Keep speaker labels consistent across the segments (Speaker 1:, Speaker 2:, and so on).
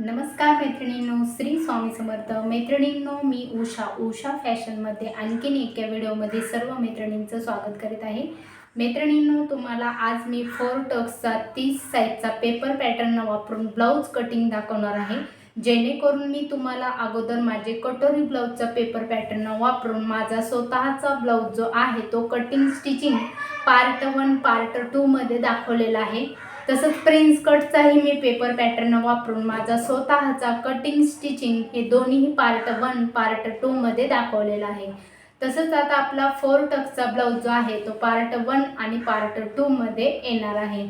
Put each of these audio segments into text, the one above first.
Speaker 1: नमस्कार मैत्रिणींनो श्री स्वामी समर्थ. मैत्रिणींनो मी उषा उषा फॅशनमध्ये आणखीन एका व्हिडिओमध्ये सर्व मैत्रिणींचं स्वागत करीत आहे. मैत्रिणींनो तुम्हाला आज मी फोर टक्सचा तीस साईजचा पेपर पॅटर्न वापरून ब्लाऊज कटिंग दाखवणार आहे. जेणेकरून मी तुम्हाला अगोदर माझे कटोरी ब्लाऊजचा पेपर पॅटर्न वापरून माझा स्वतःचा ब्लाऊज जो आहे तो cutting stitching part one part टूमध्ये दाखवलेला आहे. तसंच प्रिन्स कटचाही मी पेपर पॅटर्न वापरून माझा स्वतःचा कटिंग स्टिचिंग हे दोन्ही पार्ट वन पार्ट टूमध्ये दाखवलेला आहे. तसंच आता आपला फोर टक्सचा ब्लाऊज जो आहे तो पार्ट वन आणि पार्ट टूमध्ये येणार आहे.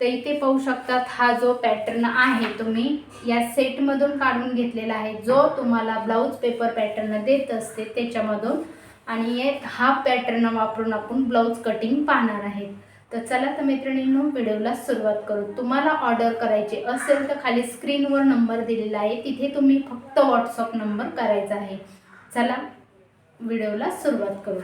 Speaker 1: तर इथे पाहू शकतात हा जो पॅटर्न आहे तुम्ही या सेटमधून काढून घेतलेला आहे. जो तुम्हाला ब्लाऊज पेपर पॅटर्न देत असते त्याच्यामधून. आणि हा पॅटर्न वापरून आपण ब्लाऊज कटिंग पाहणार आहे. तर चला तर मैत्रिणींनो व्हिडिओला सुरुवात करू. तुम्हाला ऑर्डर करायचे असेल तर खाली स्क्रीनवर नंबर दिलेला आहे. तिथे तुम्ही फक्त व्हॉट्सअप नंबर करायचा आहे. चला व्हिडिओला सुरुवात करू.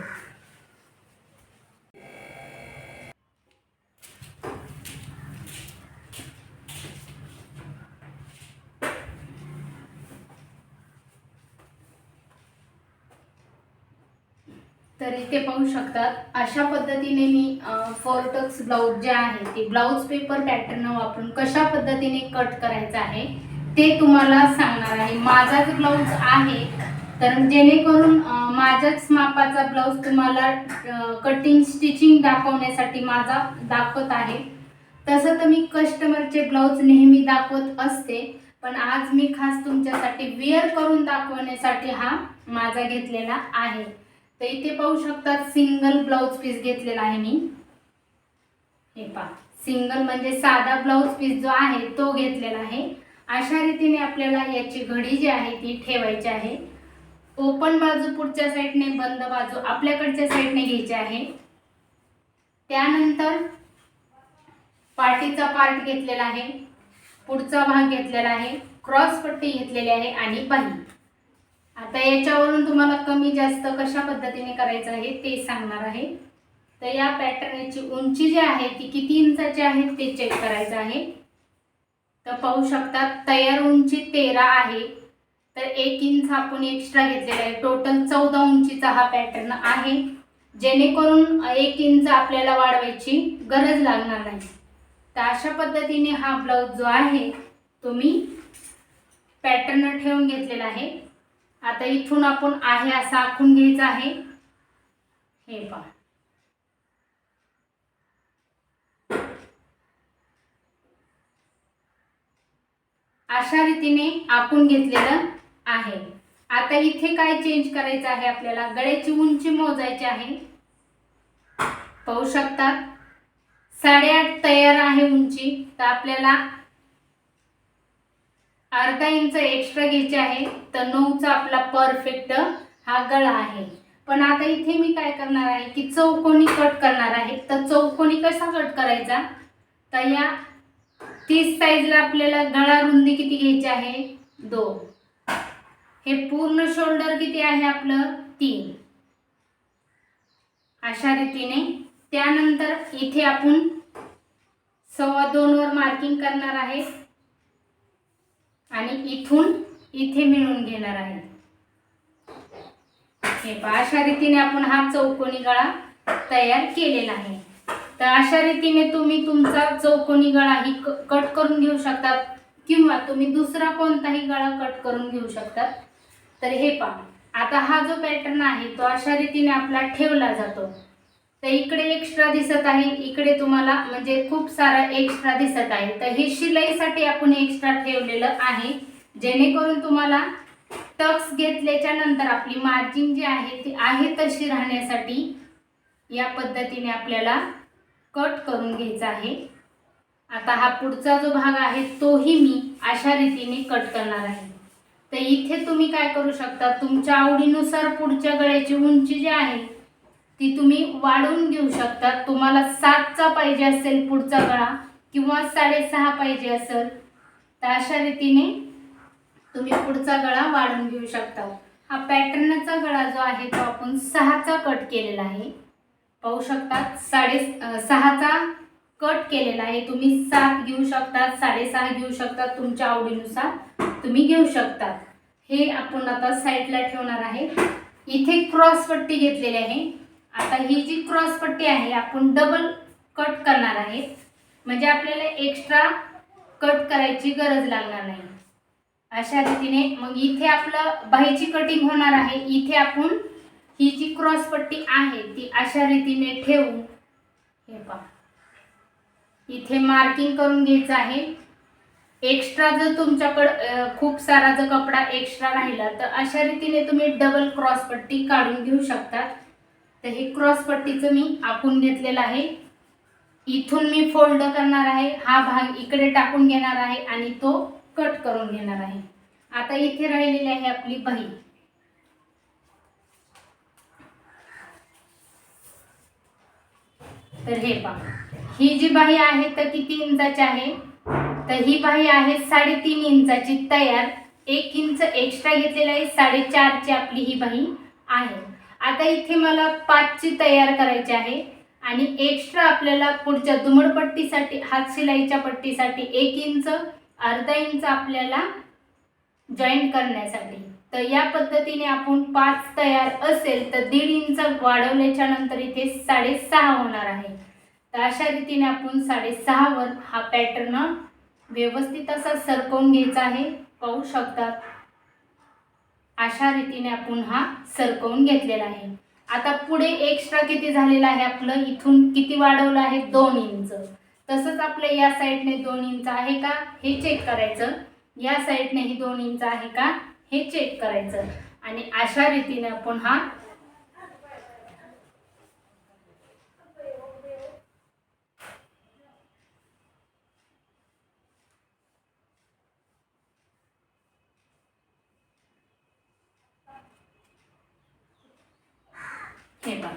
Speaker 1: तर इथे पाहू शकतात. अशा पद्धतीने मी फोरटक्स ब्लाऊज जे आहे ते ब्लाऊज पेपर पॅटर्न वापरून कशा पद्धतीने कट करायचं आहे ते तुम्हाला सांगणार आहे. माझाच ब्लाऊज आहे तर जेणेकरून माझ्याच मापाचा ब्लाऊज तुम्हाला कटिंग स्टिचिंग दाखवण्यासाठी माझा दाखवत आहे. तसं तर मी कस्टमरचे ब्लाऊज नेहमी दाखवत असते पण आज मी खास तुमच्यासाठी वेअर करून दाखवण्यासाठी हा माझा घेतलेला आहे. तर इथे पाहू शकतात सिंगल ब्लाऊज पीस घेतलेला आहे मी. हे पा सिंगल म्हणजे साधा ब्लाऊज पीस जो आहे तो घेतलेला आहे. अशा रीतीने आपल्याला याची घडी जी आहे ती ठेवायची आहे. ओपन बाजू पुढच्या साईडने बंद बाजू आपल्याकडच्या साईडने घ्यायची आहे. त्यानंतर पाठीचा पार्ट घेतलेला आहे. पुढचा भाग घेतलेला आहे. क्रॉस पट्टी घेतलेली आहे आणि बाही आता याच्यावरून तुम्हाला कमी जास्त कशा पद्धतीने करायचं आहे ते सांगणार आहे. तर या पॅटर्नची उंची जी आहे ती किती इंचाची आहे ते चेक करायचं आहे. तर पाहू शकतात तयार उंची तेरा आहे. तर एक इंच आपण एक्स्ट्रा घेतलेला आहे. टोटल चौदा उंचीचा हा पॅटर्न आहे. जेणेकरून एक इंच आपल्याला वाढवायची गरज लागणार नाही. तर अशा पद्धतीने हा ब्लाऊज जो आहे तुम्ही पॅटर्न ठेवून घेतलेला आहे. आता इथून आपण आहे असं आखून घ्यायचं आहे. हे पहा. अशा रीतीने आखून घेतलेलं आहे. आता इथे काय चेंज करायचं आहे आपल्याला? गळ्याची उंची मोजायची आहे. पाहू शकतात साडेआठ तयार आहे उंची. तर आपल्याला अर्धा इंच एक्स्ट्रा घ्यायचे आहे. तर नऊचा आपला परफेक्ट हा गळा आहे. पण आता इथे मी काय करणार आहे की चौकोनी कट करणार आहे. तर चौकोनी कसा कट करायचा? तर या तीस साईजला आपल्याला गळा रुंदी किती घ्यायची आहे? दोन. हे पूर्ण शोल्डर किती आहे आपलं? तीन. अशा रीतीने. त्यानंतर इथे आपण सव्वा दोनवर मार्किंग करणार आहे. आणि इथून इथे मिळून घेणार आहे. हे पहा अशा रीतीने आपण हा चौकोनी गळा तयार केलेला आहे. तर अशा रीतीने तुम्ही तुमचा चौकोनी गळा ही कट करून घेऊ शकतात किंवा तुम्ही दुसरा कोणताही गळा कट करून घेऊ शकतात. तर हे पहा आता हा जो पॅटर्न आहे तो अशा रीतीने आपला ठेवला जातो. तर इकडे एक्स्ट्रा दिसत आहे इकडे तुम्हाला म्हणजे खूप सारा एक्स्ट्रा दिसत आहे. तर हे शिलाईसाठी आपण एक्स्ट्रा ठेवलेलं आहे. जेणेकरून तुम्हाला टक्स घेतल्याच्या नंतर आपली मार्जिन जी आहे ती आहे तशी राहण्यासाठी या पद्धतीने आपल्याला कट करून घ्यायचा आहे. आता हा पुढचा जो भाग आहे तोही मी अशा रीतीने कट करणार आहे. तर इथे तुम्ही काय करू शकता तुमच्या आवडीनुसार पुढच्या गळ्याची उंची जी आहे ती तुम्ही वाढवून घेऊ शकता. तुम्हाला सातचा पाहिजे असेल पुढचा गळा किंवा साडेसहा पाहिजे असेल तर अशा रीतीने तुम्ही पुढचा गळा वाढवून घेऊ शकता. हा पॅटर्नचा गळा जो आहे तो आपण सहाचा कट केलेला आहे. पाहू शकतात साडे सहाचा कट केलेला आहे. तुम्ही सात घेऊ शकतात साडेसहा घेऊ शकतात तुमच्या आवडीनुसार तुम्ही घेऊ शकतात हे आपण आता साईडला ठेवणार आहे. इथे क्रॉस पट्टी घेतलेली आहे. आता ही जी क्रॉस पट्टी आहे आपण डबल कट करणार आहे म्हणजे आपल्याला एक्स्ट्रा कट करायची गरज लागणार नाही. अशा रीतीने मग इथे आपलं बाहीची कटिंग होणार आहे. इथे आपण ही जी क्रॉस पट्टी आहे ती अशा रीतीने ठेवून हे पहा. इथे मार्किंग करून घ्यायचं आहे. एक्स्ट्रा जर तुमच्याकडं खूप सारा जर कपडा एक्स्ट्रा राहिला तर अशा रीतीने तुम्ही डबल क्रॉस पट्टी काढून घेऊ शकतात तर हे क्रॉस पट्टीचं मी आखून घेतलेलं आहे. इथून मी फोल्ड करणार आहे. हा भाग इकडे टाकून घेणार आहे आणि तो कट करून घेणार आहे. आता इथे राहिलेली आहे आपली बाही तर हे पहा. ही जी बाही आहे तर किती इंचाची आहे? तर ही बाही आहे साडेतीन इंचाची. तयार एक इंच एक्स्ट्रा घेतलेला आहे. साडेचारची आपली ही बाही आहे. आता इथे मला पाचची तयार करायची आहे. आणि एक्स्ट्रा आपल्याला पुढच्या दुमडपट्टीसाठी हात शिलाईच्या पट्टीसाठी एक इंच अर्धा इंच आपल्याला जॉईंट करण्यासाठी. तर या पद्धतीने आपण पाच तयार असेल तर दीड इंच वाढवल्याच्या नंतर इथे साडेसहा होणार आहे. तर अशा रीतीने आपण साडेसहावर हा पॅटर्न व्यवस्थित असा सरकवून घ्यायचा आहे. पाहू शकतात अशा रीतीने आपण हा सरकवून घेतलेला आहे. आता पुढे एक्स्ट्रा किती झालेलं आहे आपलं? इथून किती वाढवलं आहे? दोन इंच. तसंच आपलं या साईडने दोन इंच आहे का? हे चेक करायचं. या साईडनेही दोन इंच आहे का? हे चेक करायचं. आणि अशा रीतीने आपण हा हे बघा.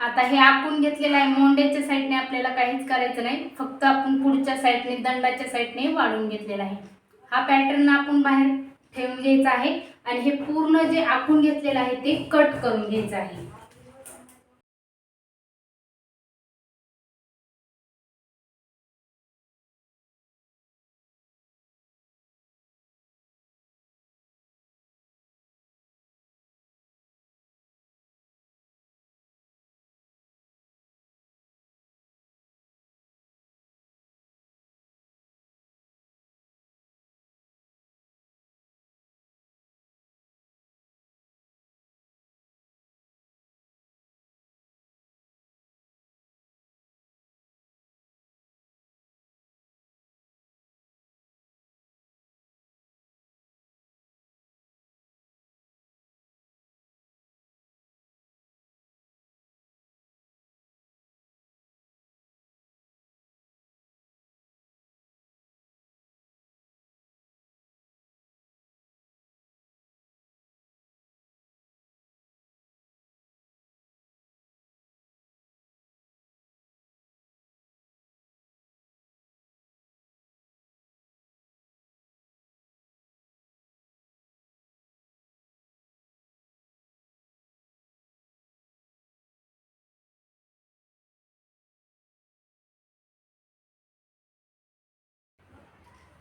Speaker 1: आता हे आपण घेतलेलं आहे. मोंड्याच्या साईडने आपल्याला काहीच करायचं नाही. फक्त आपण पुढच्या साईडने दंडाच्या साईडने वाढून घेतलेला आहे. हा पॅटर्न आपण बाहेर ठेवून घ्यायचा आहे. आणि हे पूर्ण जे आखून घेतलेलं आहे ते कट करून घ्यायचं आहे.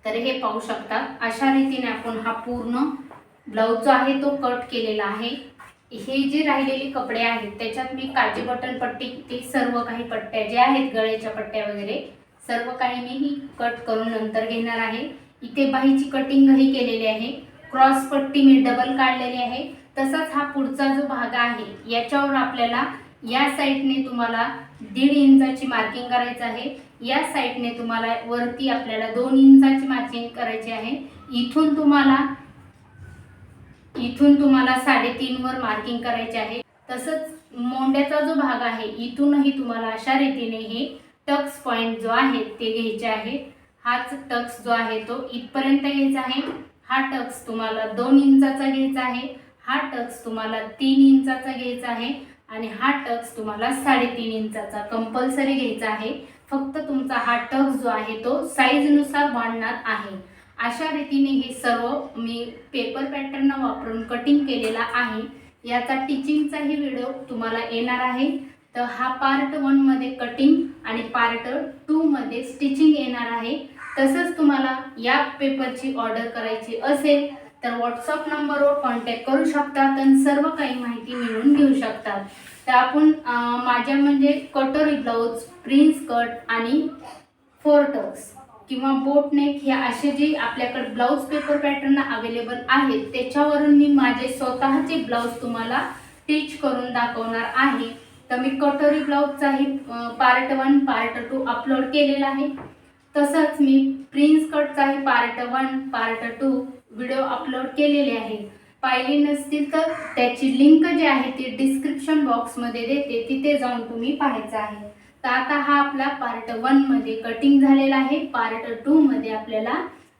Speaker 1: तर हे पाहू शकता अशा रीतीने आपण हा पूर्ण ब्लाऊज जो आहे तो कट केलेला आहे. हे जे राहिलेले कपडे आहेत त्याच्यात मी काजी बटन पट्टी ते सर्व काही पट्ट्या ज्या आहेत गळ्याच्या पट्ट्या वगैरे सर्व काही मी ही कट करून नंतर घेणार आहे. इथे बाहीची कटिंगही केलेली आहे. क्रॉस पट्टी मी डबल काढलेली आहे. तसाच हा पुढचा जो भाग आहे याच्यावर आपल्याला या साईडने तुम्हाला दीड इंचाची मार्किंग करायचं आहे. या साईडने तुम्हाला वरती आपल्याला दोन इंचाची मार्किंग करायची आहे. इथून तुम्हाला इथून तुम्हाला साडेतीनवर मार्किंग करायचे आहे. तसंच मोंड्याचा जो भाग आहे इथूनही तुम्हाला अशा रीतीने हे टक्स पॉईंट जो आहे ते घ्यायचे आहे. हाच टक्स जो आहे तो इथपर्यंत घ्यायचा आहे. हा टक्स तुम्हाला दोन इंचाचा घ्यायचा आहे. हा टक्स तुम्हाला तीन इंचाचा घ्यायचा आहे. आणि हा टक्स तुम्हाला साडेतीन इंचाचा कंपल्सरी घ्यायचा आहे. फक्त तुमचा हा टग जो आहे तो साईजनुसार वाढणार आहे. अशा रीतीने हे सर्व मी पेपर पॅटर्न वापरून कटिंग केलेला आहे. याचा टिचिंगचाही व्हिडिओ तुम्हाला येणार आहे. तर हा पार्ट वनमध्ये कटिंग आणि पार्ट टूमध्ये स्टिचिंग येणार आहे. तसंच तुम्हाला या पेपरची ऑर्डर करायची असेल तर व्हॉट्सअप नंबरवर कॉन्टॅक्ट करू शकतात आणि सर्व काही माहिती मिळवून घेऊ शकतात. तर आपण माझ्या म्हणजे कटोरी ब्लाऊज प्रिन्स कट आणि फोरटक्स किंवा बोटनेक हे असे जे आपल्याकडे ब्लाऊज पेपर पॅटर्न अवेलेबल आहेत त्याच्यावरून मी माझे स्वतःचे ब्लाऊज तुम्हाला टीच करून दाखवणार आहे. तर मी कटोरी ब्लाऊजचाही part one part two upload केलेला आहे. तसंच मी prince कटचाही part one part two video upload केलेले आहे. पाहिली नसतील तर त्याची लिंक जी आहे ती डिस्क्रिप्शन बॉक्समध्ये देते. तिथे जाऊन तुम्ही पाहायचं आहे. तर आता हा आपला पार्टमध्ये कटिंग झालेला आहे. पार्ट टू मध्ये आपल्याला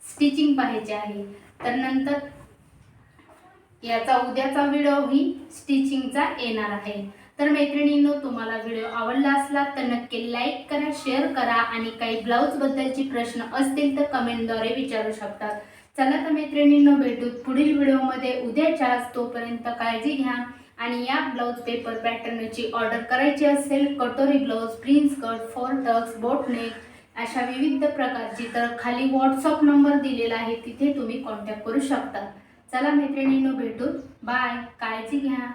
Speaker 1: स्टिचिंग पाहायचे आहे. तर नंतर याचा उद्याचा व्हिडिओही स्टिचिंगचा येणार आहे. तर मैत्रिणींनो तुम्हाला व्हिडिओ आवडला असला तर नक्की लाईक करा शेअर करा आणि काही ब्लाऊज बद्दलचे प्रश्न असतील तर कमेंटद्वारे विचारू शकतात चला तर मैत्रिणींनो भेटूत पुढील व्हिडिओमध्ये उद्याच्याच तोपर्यंत काळजी घ्या. आणि या ब्लाऊज पेपर पॅटर्नची ऑर्डर करायची असेल कटोरी blouse prince cut four tucks boatneck अशा विविध प्रकारची तर खाली व्हॉट्सअप नंबर दिलेला आहे तिथे तुम्ही कॉन्टॅक्ट करू शकता. चला मैत्रिणींनो भेटू बाय काळजी घ्या.